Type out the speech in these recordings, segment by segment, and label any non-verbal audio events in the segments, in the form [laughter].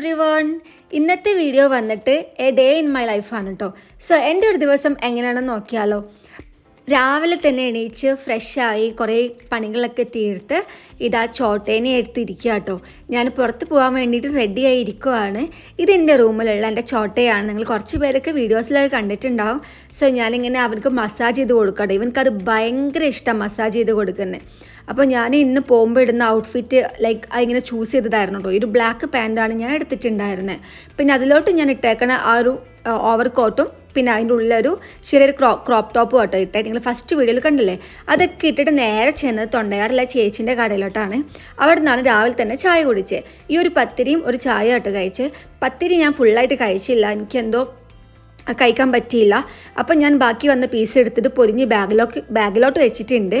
Every one ഇന്നത്തെ video വന്നിട്ട് a day in my ലൈഫാണ് കേട്ടോ സോ എന്റെ ഒരു ദിവസം എങ്ങനെയാണെന്ന് നോക്കിയാലോ? രാവിലെ തന്നെ എണീച്ച് ഫ്രഷായി കുറേ പണികളൊക്കെ തീർത്ത് ഇതാ ചോട്ടേനെ എടുത്തിരിക്കുക കേട്ടോ ഞാൻ പുറത്ത് പോകാൻ വേണ്ടിയിട്ട് റെഡി ആയി ഇരിക്കുവാണ്. ഇത് എന്റെ റൂമിലുള്ള എന്റെ ചോട്ടയാണ്. നിങ്ങൾ കുറച്ച് പേരൊക്കെ വീഡിയോസിലൊക്കെ കണ്ടിട്ടുണ്ടാവും. സോ ഞാനിങ്ങനെ അവർക്ക് മസാജ് ചെയ്ത് കൊടുക്കട്ടെ ഇവനക്കത് ഭയങ്കര ഇഷ്ടം മസാജ് ചെയ്ത് കൊടുക്കുന്നത് അപ്പോൾ ഞാൻ ഇന്ന് പോകുമ്പോൾ ഇടുന്ന ഔട്ട്ഫിറ്റ് ലൈക്ക് ഇങ്ങനെ ചൂസ് ചെയ്തതായിരുന്നു കേട്ടോ ഒരു ബ്ലാക്ക് പാന്റാണ് ഞാൻ എടുത്തിട്ടുണ്ടായിരുന്നത് പിന്നെ അതിലോട്ട് ഞാൻ ഇട്ടേക്കണ ആ ഒരു ഓവർ കോട്ടും പിന്നെ അതിന്റെ ഉള്ളൊരു ചെറിയൊരു ക്രോ ക്രോപ്പ് ടോപ്പും കേട്ടോ ഇട്ടേ. നിങ്ങൾ ഫസ്റ്റ് വീഡിയോയിൽ കണ്ടില്ലേ? അതൊക്കെ ഇട്ടിട്ട് നേരെ ചെന്നത് തൊണ്ടയാടുള്ള ചേച്ചിന്റെ കടയിലോട്ടാണ്. അവിടെ നിന്നാണ് രാവിലെ തന്നെ ചായ കുടിച്ചത് ഈ ഒരു പത്തിരിയും ഒരു ചായ കേട്ടോ കഴിച്ച്. പത്തിരി ഞാൻ ഫുള്ളായിട്ട് കഴിച്ചില്ല. എനിക്കെന്തോ കഴിക്കാൻ പറ്റിയില്ല. അപ്പം ഞാൻ ബാക്കി വന്ന പീസ് എടുത്തിട്ട് പൊരിഞ്ഞ് ബാഗിലോക്ക് ബാഗിലോട്ട് വെച്ചിട്ടുണ്ട്.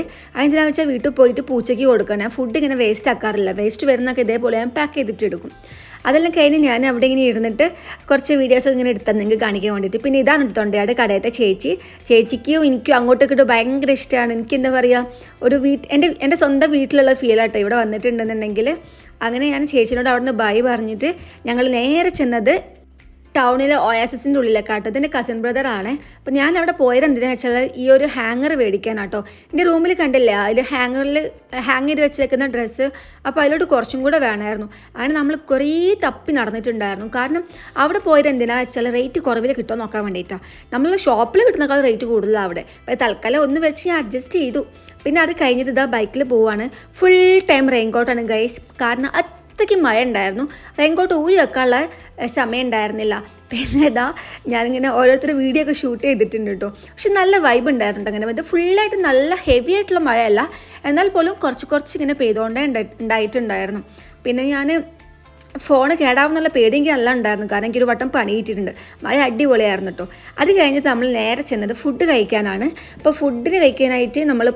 ഞാൻ വെച്ചാൽ വീട്ടിൽ പോയിട്ട് പൂച്ചയ്ക്ക് കൊടുക്കണം. ഞാൻ ഫുഡ് ഇങ്ങനെ വേസ്റ്റ് ആക്കാറില്ല. വേസ്റ്റ് വരുന്നൊക്കെ ഇതേപോലെ ഞാൻ പാക്ക് ചെയ്തിട്ട് എടുക്കും അതെല്ലാം കഴിഞ്ഞ് ഞാൻ അവിടെ ഇങ്ങനെ ഇരുന്നിട്ട് കുറച്ച് വീഡിയോസ് ഇങ്ങനെ എടുത്താൽ നിങ്ങൾക്ക് കാണിക്കാൻ വേണ്ടിയിട്ട്. പിന്നെ ഇതാണ് തൊണ്ടയാട് കടയത്തെ ചേച്ചി. ചേച്ചിക്കും എനിക്കും അങ്ങോട്ടൊക്കെ ഇട്ട് ഭയങ്കര ഇഷ്ടമാണ് എനിക്ക് എന്താ പറയുക ഒരു വീട്ട് എന്റെ എന്റെ സ്വന്തം വീട്ടിലുള്ള ഫീലാട്ടോ ഇവിടെ വന്നിട്ടുണ്ടെന്നുണ്ടെങ്കിൽ. അങ്ങനെ ഞാൻ ചേച്ചിനോട് അവിടെ നിന്ന് ബൈ പറഞ്ഞിട്ട് ഞങ്ങൾ നേരെ ചെന്നത് ടൗണിലെ ഒയാസിന്റെ ഉള്ളിലേക്കാട്ടോ ഇതെന്റെ കസിൻ ബ്രദറാണ് അപ്പോൾ ഞാൻ അവിടെ പോയത് എന്തിനാ വെച്ചാൽ ഈ ഒരു ഹാങ്ങർ മേടിക്കാനാട്ടോ. എന്റെ റൂമിൽ കണ്ടില്ല അതിൽ ഹാങ്ങറിൽ ഹാങ് ചെയ്ത് വെച്ചേക്കുന്ന ഡ്രസ്സ് അപ്പോൾ അതിലോട്ട് കുറച്ചും കൂടെ വേണമായിരുന്നു അങ്ങനെ നമ്മൾ കുറേ തപ്പി നടന്നിട്ടുണ്ടായിരുന്നു. കാരണം അവിടെ പോയത് എന്തിനാണെന്ന് വെച്ചാൽ റേറ്റ് കുറവിൽ കിട്ടുമോ നോക്കാൻ വേണ്ടിയിട്ടാണ് നമ്മൾ ഷോപ്പിൽ കിട്ടുന്നേക്കാൾ റേറ്റ് കൂടുതലാണ് അവിടെ. അപ്പോൾ തൽക്കാലം ഒന്ന് വെച്ച് ഞാൻ അഡ്ജസ്റ്റ് ചെയ്തു. പിന്നെ അത് കഴിഞ്ഞിട്ട് ഇതാ ബൈക്കിൽ പോവാണ്. ഫുൾ ടൈം റെയിൻ കോട്ടാണ് ഗൈസ് കാരണം അത്രയ്ക്ക് മഴ ഉണ്ടായിരുന്നു റെയിൻകോട്ട് ഊരി വെക്കാനുള്ള സമയം ഉണ്ടായിരുന്നില്ല പിന്നെ ഇതാ ഞാനിങ്ങനെ ഓരോരുത്തർ വീഡിയോ ഒക്കെ ഷൂട്ട് ചെയ്തിട്ടുണ്ട് കേട്ടോ. പക്ഷെ നല്ല വൈബ് ഉണ്ടായിരുന്നു അങ്ങനെ. ഇത് ഫുള്ളായിട്ട് നല്ല ഹെവി ആയിട്ടുള്ള മഴയല്ല. എന്നാൽ പോലും കുറച്ച് കുറച്ച് ഇങ്ങനെ പെയ്തുകൊണ്ടേ ഉണ്ടായിട്ടുണ്ടായിരുന്നു പിന്നെ ഞാൻ ഫോൺ കേടാവുന്നുള്ള പേടി എനിക്ക് നല്ല ഉണ്ടായിരുന്നു. കാരണം എനിക്കൊരു വട്ടം പണിയിട്ടിട്ടുണ്ട് മഴ അടിപൊളിയായിരുന്നു കേട്ടോ അത് കഴിഞ്ഞിട്ട് നമ്മൾ നേരെ ചെന്നത് ഫുഡ് കഴിക്കാനാണ്. അപ്പോൾ ഫുഡിന് കഴിക്കാനായിട്ട് നമ്മൾ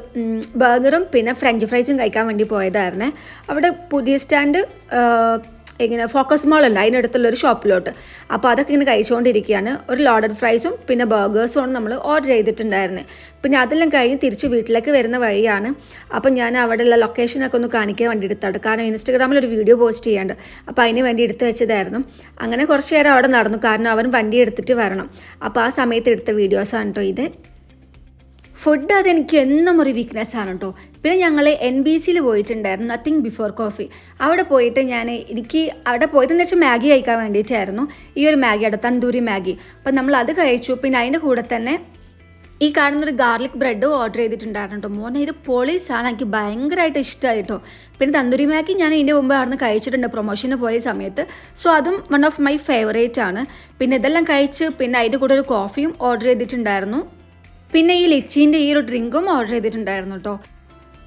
ബർഗറും പിന്നെ ഫ്രഞ്ച് ഫ്രൈസും കഴിക്കാൻ വേണ്ടി പോയതായിരുന്നേ. അവിടെ പുതിയ സ്റ്റാൻഡ് ഇങ്ങനെ ഫോക്കസ് മോൾ അതിന്റെ അടുത്തുള്ള ഒരു ഷോപ്പിലോട്ട് അപ്പോൾ അതൊക്കെ ഇങ്ങനെ കഴിച്ചുകൊണ്ടിരിക്കുകയാണ് ഒരു ലോഡർ ഫ്രൈസും പിന്നെ ബർഗേഴ്സും ആണ് നമ്മൾ ഓർഡർ ചെയ്തിട്ടുണ്ടായിരുന്നത് പിന്നെ അതെല്ലാം കഴിഞ്ഞ് തിരിച്ച് വീട്ടിലേക്ക് വരുന്ന വഴിയാണ്. അപ്പം ഞാൻ അവിടെയുള്ള ലൊക്കേഷനൊക്കെ ഒന്ന് കാണിക്കാൻ വേണ്ടി എടുത്താണ് കാരണം ഇൻസ്റ്റഗ്രാമിൽ ഒരു വീഡിയോ പോസ്റ്റ് ചെയ്യാണ്ട്. അപ്പോൾ അതിന് വേണ്ടി എടുത്ത് വെച്ചതായിരുന്നു. അങ്ങനെ കുറച്ച് നേരം അവിടെ നടന്നു. കാരണം അവൻ വണ്ടി എടുത്തിട്ട് വരണം. അപ്പോൾ ആ സമയത്ത് എടുത്ത വീഡിയോസാണ് കേട്ടോ ഇത്. ഫുഡ് അതെനിക്ക് എന്നും ഒരു വീക്ക്നെസ് ആണ് കേട്ടോ പിന്നെ ഞങ്ങൾ എൻ ബി സിയിൽ പോയിട്ടുണ്ടായിരുന്നു നത്തിങ് ബിഫോർ കോഫി അവിടെ പോയിട്ട് ഞാൻ എനിക്ക് അവിടെ പോയതെന്ന് വെച്ചാൽ മാഗി കഴിക്കാൻ വേണ്ടിയിട്ടായിരുന്നു. ഈ ഒരു മാഗി അവിടെ തന്തൂരി മാഗി. അപ്പം നമ്മൾ അത് കഴിച്ചു. പിന്നെ അതിന്റെ കൂടെ തന്നെ ഈ കാണുന്നൊരു ഗാർലിക് ബ്രെഡ് ഓർഡർ ചെയ്തിട്ടുണ്ടായിരുന്നു കേട്ടോ മോനെ ഇത് പൊളിസാണ്. എനിക്ക് ഭയങ്കരമായിട്ട് ഇഷ്ടമായി കേട്ടോ പിന്നെ തന്തൂരി മാഗി ഞാൻ ഇതിന്റെ മുമ്പ് അവിടെ നിന്ന് കഴിച്ചിട്ടുണ്ട് പ്രൊമോഷന് പോയ സമയത്ത്. സോ അതും വൺ ഓഫ് മൈ ഫേവറേറ്റ് ആണ്. പിന്നെ ഇതെല്ലാം കഴിച്ച് പിന്നെ അതിന്റെ കൂടെ ഒരു കോഫിയും ഓർഡർ ചെയ്തിട്ടുണ്ടായിരുന്നു. പിന്നെ ഈ ലിച്ചീന്റെ ഈ ഒരു ഡ്രിങ്കും ഓർഡർ ചെയ്തിട്ടുണ്ടായിരുന്നു കേട്ടോ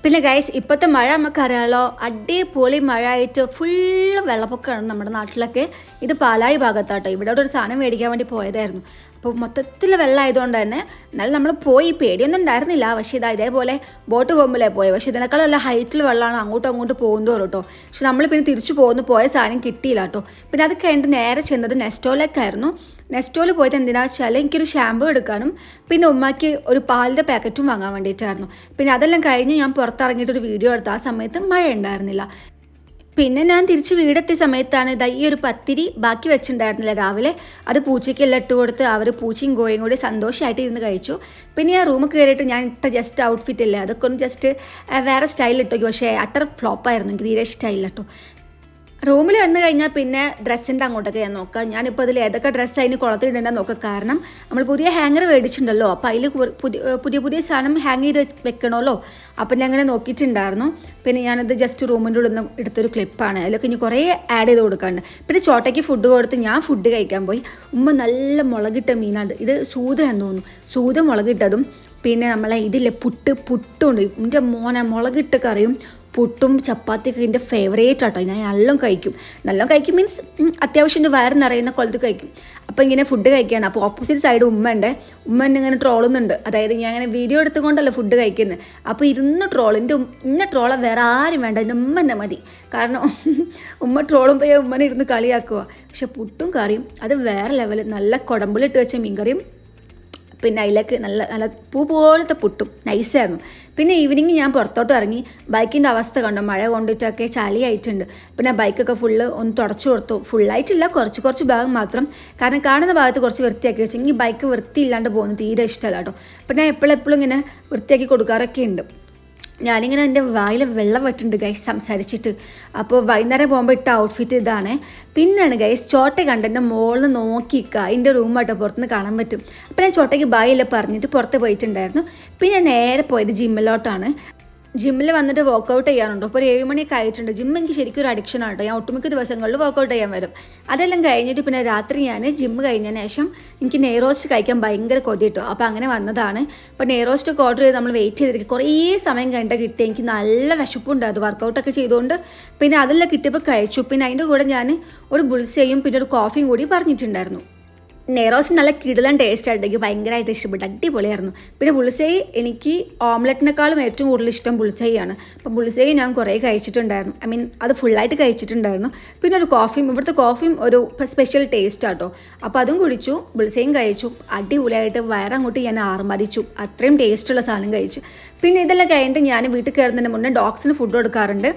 പിന്നെ ഗൈസ് ഇപ്പോഴത്തെ മഴ നമുക്കറിയാലോ അടിപൊളി മഴ ആയിട്ട് ഫുള്ള് വെള്ളപ്പൊക്കമാണ് നമ്മുടെ നാട്ടിലൊക്കെ. ഇത് പാലായി ഭാഗത്താട്ടോ. ഇവിടെ ഒരു സാധനം മേടിക്കാൻ വേണ്ടി പോയതായിരുന്നു. അപ്പോൾ മൊത്തത്തിൽ വെള്ളമായതുകൊണ്ട് തന്നെ എന്നാലും നമ്മൾ പോയി. പേടിയൊന്നും ഉണ്ടായിരുന്നില്ല. പക്ഷേ ഇതാ ഇതേപോലെ ബോട്ട് പോകുമ്പോഴേ പോയി. പക്ഷേ ഇതിനേക്കാൾ നല്ല ഹൈറ്റിൽ വെള്ളമാണ് അങ്ങോട്ടും അങ്ങോട്ട് പോകുന്നു കേട്ടോ പക്ഷെ നമ്മൾ പിന്നെ തിരിച്ചു പോകുന്നു. പോയ സാധനം കിട്ടിയില്ല കേട്ടോ പിന്നെ അത് കഴിഞ്ഞിട്ട് നേരെ ചെന്നത് നെസ്റ്റോലേക്കായിരുന്നു. നെസ്റ്റോയിൽ പോയത് എന്തിനാ വെച്ചാൽ എനിക്കൊരു ഷാമ്പു എടുക്കാനും പിന്നെ ഉമ്മയ്ക്ക് ഒരു പാലിന്റെ പാക്കറ്റും വാങ്ങാൻ വേണ്ടിയിട്ടായിരുന്നു. പിന്നെ അതെല്ലാം കഴിഞ്ഞ് ഞാൻ പുറത്തിറങ്ങിയിട്ടൊരു വീഡിയോ എടുത്തു ആ സമയത്ത് മഴ ഉണ്ടായിരുന്നില്ല. പിന്നെ ഞാൻ തിരിച്ച് വീടെത്തിയ സമയത്താണ് ഇതാ ഈ ഒരു പത്തിരി ബാക്കി വെച്ചിട്ടുണ്ടായിരുന്നില്ല രാവിലെ. അത് പൂച്ചയ്ക്കെല്ലാം ഇട്ട് കൊടുത്ത് അവർ പൂച്ചയും കോയും കൂടി സന്തോഷമായിട്ട് ഇരുന്ന് കഴിച്ചു. പിന്നെ ഞാൻ റൂമിൽ കയറിയിട്ട് ഞാൻ ഇട്ട ജസ്റ്റ് ഔട്ട്ഫിറ്റ് ഇല്ലേ അതൊക്കെ ഒന്ന് ജസ്റ്റ് വേറെ ഇട്ടോക്കി. പക്ഷേ അട്ടർ ഫ്ലോപ്പായിരുന്നു എനിക്ക് തീരെ ഇഷ്ടമായില്ല കേട്ടോ റൂമിൽ വന്നു കഴിഞ്ഞാൽ പിന്നെ ഡ്രസ്സിന്റെ അങ്ങോട്ടൊക്കെ ഞാൻ നോക്കുക ഞാനിപ്പോൾ അതിൽ ഏതൊക്കെ ഡ്രസ്സ് അതിന് കുളത്തിട്ടുണ്ടെന്ന് നോക്കുക കാരണം നമ്മൾ പുതിയ ഹാങ്ങർ മേടിച്ചിട്ടുണ്ടല്ലോ. അപ്പോൾ അതിൽ പുതിയ പുതിയ സാധനം ഹാങ് ചെയ്ത് വെക്കണമല്ലോ. അപ്പം ഞാൻ അങ്ങനെ നോക്കിയിട്ടുണ്ടായിരുന്നു. പിന്നെ ഞാനത് ജസ്റ്റ് റൂമിന്റെ ഉള്ളിൽ നിന്ന് എടുത്തൊരു ക്ലിപ്പാണ് അതിലൊക്കെ ഇനി കുറേ ആഡ് ചെയ്ത് കൊടുക്കാണ്ട്. പിന്നെ ചോട്ടയ്ക്ക് ഫുഡ് കൊടുത്ത് ഞാൻ ഫുഡ് കഴിക്കാൻ പോയി. ഉമ്മ നല്ല മുളകിട്ട മീനാണ്. ഇത് സൂത എന്ന് തോന്നുന്നു. സൂത മുളകിട്ടതും പിന്നെ നമ്മളെ ഇതിലെ പുട്ട് പുട്ടുണ്ട്. എന്റെ മോനെ മുളകിട്ട് കറിയും പുട്ടും ചപ്പാത്തിയൊക്കെ എന്റെ ഫേവറേറ്റ് ആട്ടോ. ഞാൻ നല്ലോണം കഴിക്കും. നല്ലോണം കഴിക്കും മീൻസ് അത്യാവശ്യം എന്റെ വയറ് നിറയുന്ന കൊലത്ത് കഴിക്കും. അപ്പോൾ ഇങ്ങനെ ഫുഡ് കഴിക്കുകയാണ് അപ്പോൾ ഓപ്പോസിറ്റ് സൈഡ് ഉമ്മ ഉണ്ട്. ഉമ്മ എന്നെ ഇങ്ങനെ ട്രോളുന്നുണ്ട് അതായത് ഞാൻ ഇങ്ങനെ വീഡിയോ എടുത്തുകൊണ്ടല്ല ഫുഡ് കഴിക്കുന്നത് അപ്പോൾ ഇരുന്ന് ട്രോൾ എന്റെ ഇന്ന ട്രോളെ വേറെ ആരും വേണ്ട. എന്റെ ഉമ്മ തന്നെ മതി. കാരണം [laughs] ഉമ്മ ട്രോളും പോയി ഉമ്മനെ ഇരുന്ന് കളിയാക്കുക പക്ഷെ പുട്ടും കറിയും അത് വേറെ ലെവൽ നല്ല കുടമ്പിലിട്ട് വെച്ച മീൻകറിയും പിന്നെ അതിലേക്ക് നല്ല നല്ല പൂ പോലത്തെ പുട്ടും. നൈസായിരുന്നു പിന്നെ ഈവനിങ് ഞാൻ പുറത്തോട്ട് ഇറങ്ങി. ബൈക്കിന്റെ അവസ്ഥ കണ്ടു. മഴ കൊണ്ടിട്ടൊക്കെ ചളിയായിട്ടുണ്ട്. പിന്നെ ബൈക്കൊക്കെ ഫുള്ള് ഒന്ന് തുടച്ചു കൊടുത്തു. ഫുള്ളായിട്ടില്ല കുറച്ച് കുറച്ച് ഭാഗം മാത്രം. കാരണം കാണുന്ന ഭാഗത്ത് കുറച്ച് വൃത്തിയാക്കി വെച്ചെങ്കിൽ ബൈക്ക് വൃത്തിയില്ലാണ്ട് പോകുന്നത് തീരെ ഇഷ്ടമല്ല കേട്ടോ. പിന്നെ എപ്പോഴും എപ്പോഴും ഇങ്ങനെ വൃത്തിയാക്കി കൊടുക്കാറൊക്കെ ഉണ്ട്. ഞാനിങ്ങനെ എന്റെ വായിൽ വെള്ളം വെട്ടുണ്ട് ഗൈസ് സംസാരിച്ചിട്ട്. അപ്പോൾ വൈകുന്നേരം പോകുമ്പോൾ ഇട്ട ഔട്ട്ഫിറ്റ് ഇതാണ്. പിന്നെയാണ് ഗൈസ് ചോട്ട കണ്ട് എന്റെ മോളിൽ നോക്കിക്കുക എന്റെ റൂമായിട്ട് പുറത്തുനിന്ന് കാണാൻ പറ്റും. അപ്പോൾ ഞാൻ ചോട്ടയ്ക്ക് ബായില്ല പറഞ്ഞിട്ട് പുറത്ത് പോയിട്ടുണ്ടായിരുന്നു. പിന്നെ നേരെ പോയത് ജിമ്മിലോട്ടാണ് ജിമ്മിൽ വന്നിട്ട് വർക്കൗട്ട് ചെയ്യാറുണ്ട്. അപ്പോൾ ഒരു ഏഴ് മണിയൊക്കെ ആയിട്ടുണ്ട്. ജിം എനിക്ക് ശരിക്കും ഒരു അഡിക്ഷൻ ആണ് ഞാൻ ഒട്ടുമിക്ക ദിവസങ്ങളിൽ വർക്കൗട്ട് ചെയ്യാൻ വരും. അതെല്ലാം കഴിഞ്ഞിട്ട് പിന്നെ രാത്രി ഞാൻ ജിമ്മ് കഴിഞ്ഞതിന് ശേഷം എനിക്ക് നെയ്റോസ്റ്റ് കഴിക്കാൻ ഭയങ്കര കൊതി കിട്ടും അപ്പോൾ അങ്ങനെ വന്നതാണ്. അപ്പോൾ നെയ്റോസ്റ്റ് ഒക്കെ ഓർഡർ ചെയ്ത് നമ്മൾ വെയിറ്റ് ചെയ്തിരിക്കും. കുറേ സമയം കണ്ട കിട്ടി. എനിക്ക് നല്ല വിശപ്പുണ്ട്. അത് വർക്കൗട്ടൊക്കെ ചെയ്തുകൊണ്ട് പിന്നെ അതെല്ലാം കിട്ടിയപ്പോൾ കഴിച്ചു. പിന്നെ അതിന്റെ കൂടെ ഞാൻ ഒരു ബുൾസയും പിന്നെ ഒരു കോഫിയും കൂടി പറഞ്ഞിട്ടുണ്ടായിരുന്നു. നെയ്റോസ് നല്ല കിടിലൻ ടേസ്റ്റ് ആയിട്ട് എനിക്ക് ഭയങ്കരമായിട്ട് ഇഷ്ടപ്പെട്ടു. അടിപൊളിയായിരുന്നു. പിന്നെ ബുൾസൈ എനിക്ക് ഓംലെറ്റിനേക്കാളും ഏറ്റവും കൂടുതൽ ഇഷ്ടം ബുൾസൈ ആണ് അപ്പോൾ ബുൾസൈ ഞാൻ കുറേ കഴിച്ചിട്ടുണ്ടായിരുന്നു. ഐ മീൻ അത് ഫുള്ളായിട്ട് കഴിച്ചിട്ടുണ്ടായിരുന്നു. പിന്നെ ഒരു കോഫിയും ഇവിടുത്തെ കോഫിയും ഒരു സ്പെഷ്യൽ ടേസ്റ്റ് ആട്ടോ അപ്പോൾ അതും കുടിച്ചു ബുൾസൈയും കഴിച്ചു. അടിപൊളിയായിട്ട് വയറങ്ങോട്ട് ഞാൻ ആർമതിച്ചു അത്രയും ടേസ്റ്റുള്ള സാധനം കഴിച്ചു. പിന്നെ ഇതെല്ലാം കഴിഞ്ഞിട്ട് ഞാൻ വീട്ടിൽ കയറുന്നതിന് മുന്നേ ഡോഗ്സിന് ഫുഡ് കൊടുക്കാറുണ്ട്.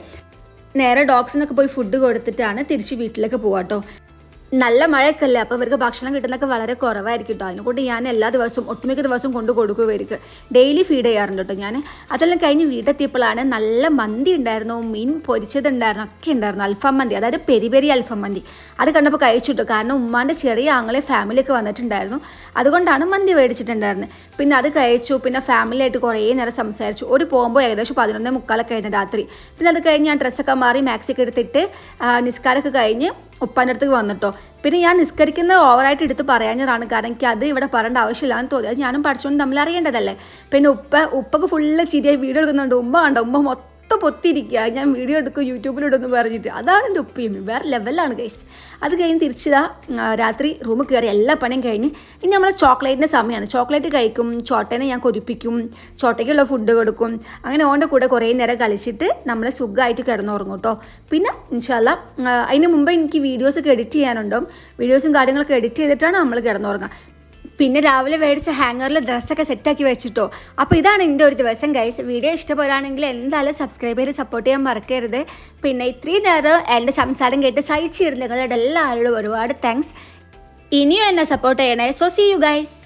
നേരെ ഡോഗ്സിനൊക്കെ പോയി ഫുഡ് കൊടുത്തിട്ടാണ് തിരിച്ച് വീട്ടിലേക്ക് പോവാട്ടോ നല്ല മഴയൊക്കെയല്ലേ? അപ്പോൾ ഇവർക്ക് ഭക്ഷണം കിട്ടുന്നതൊക്കെ വളരെ കുറവായിരിക്കും കേട്ടോ അതിനെക്കൊണ്ട് ഞാൻ എല്ലാ ദിവസവും ഒട്ടുമിക്ക ദിവസവും കൊണ്ട് കൊടുക്കും ഇവർക്ക് ഡെയിലി ഫീഡ് ചെയ്യാറുണ്ട് കേട്ടോ ഞാൻ അതെല്ലാം കഴിഞ്ഞ് വീട്ടെത്തിയപ്പോഴാണ് നല്ല മന്തി ഉണ്ടായിരുന്നു മീൻ പൊരിച്ചതുണ്ടായിരുന്നു ഒക്കെ ഉണ്ടായിരുന്നു. അൽഫാം മന്തി അതായത് പെരി പെരി അൽഫാം മന്തി. അത് കണ്ടപ്പോൾ കഴിച്ചിട്ടു കാരണം ഉമ്മാന്റെ ചെറിയ ആങ്ങളെ ഫാമിലിയൊക്കെ വന്നിട്ടുണ്ടായിരുന്നു. അതുകൊണ്ടാണ് മന്തി മേടിച്ചിട്ടുണ്ടായിരുന്നത് പിന്നെ അത് കഴിച്ചു പിന്നെ ഫാമിലിയായിട്ട് കുറേ നേരം സംസാരിച്ചു. ഒരു പോകുമ്പോൾ ഏകദേശം പതിനൊന്നേ മുക്കാലൊക്കെ ആയിരുന്നു രാത്രി. പിന്നെ അത് കഴിഞ്ഞ് ഞാൻ ഡ്രസ്സൊക്കെ മാറി മാക്സിയൊക്കെ എടുത്തിട്ട് നിസ്കാരമൊക്കെ കഴിഞ്ഞ് ഉപ്പാന്റെ അടുത്തേക്ക് വന്നിട്ടോ. പിന്നെ ഞാൻ നിസ്കരിക്കുന്നത് ഓവറായിട്ട് എടുത്ത് പറയാഞ്ഞതാണ്. കാരണം എനിക്ക് അത് ഇവിടെ പറയേണ്ട ആവശ്യമില്ലാന്ന് തോന്നി. അത് ഞാനും പഠിച്ചുകൊണ്ട് തമ്മിൽ അറിയേണ്ടതല്ലേ. പിന്നെ ഉപ്പ ഉപ്പക്ക് ഫുള്ള് ചിരിയായി വീഡിയോ എടുക്കുന്നുണ്ട്. ഉമ്മ കണ്ടോ? ഉമ്മ മൊത്തം പൊത്തിരിക്കുക ഞാൻ വീഡിയോ എടുക്കും യൂട്യൂബിലിടുന്നു പറഞ്ഞിട്ട്. അതാണ് എന്റെ ഉപ്പയും വേറെ ലെവലാണ് ഗൈസ് അത് കഴിഞ്ഞ് തിരിച്ചതാ രാത്രി റൂമിൽ കയറി എല്ലാ പണിയും കഴിഞ്ഞ് ഇനി നമ്മളെ ചോക്ലേറ്റിന്റെ സമയമാണ് ചോക്ലേറ്റ് കഴിക്കും ചോട്ടേനെ ഞാൻ കൊതിപ്പിക്കും ചോട്ടയ്ക്കുള്ള ഫുഡ് കൊടുക്കും. അങ്ങനെ ഓന്റെ കൂടെ കുറേ നേരം കളിച്ചിട്ട് നമ്മൾ സുഖമായിട്ട് കിടന്നുറങ്ങും കേട്ടോ പിന്നെ ഇൻഷാല്ല അതിന് മുമ്പ് എനിക്ക് വീഡിയോസൊക്കെ എഡിറ്റ് ചെയ്യാനുണ്ടാവും വീഡിയോസും കാര്യങ്ങളൊക്കെ എഡിറ്റ് ചെയ്തിട്ടാണ് നമ്മൾ കിടന്നുറങ്ങുക പിന്നെ രാവിലെ മേടിച്ച ഹാങ്ങറിൽ ഡ്രസ്സൊക്കെ സെറ്റാക്കി വെച്ചിട്ടോ. അപ്പോൾ ഇതാണ് എന്റെ ഒരു ദിവസം ഗൈസ് വീഡിയോ ഇഷ്ടപ്പെടുകയാണെങ്കിൽ എന്തായാലും സബ്സ്ക്രൈബ് ചെയ്ത് സപ്പോർട്ട് ചെയ്യാൻ മറക്കരുത്. പിന്നെ ഇത്രയും നേരം എന്റെ സംസാരം കേട്ട് സഹിച്ചിരുന്നു നിങ്ങളുടെ എല്ലാവരോടും ഒരുപാട് താങ്ക്സ് ഇനിയും എന്നെ സപ്പോർട്ട് ചെയ്യണേ. So C you guys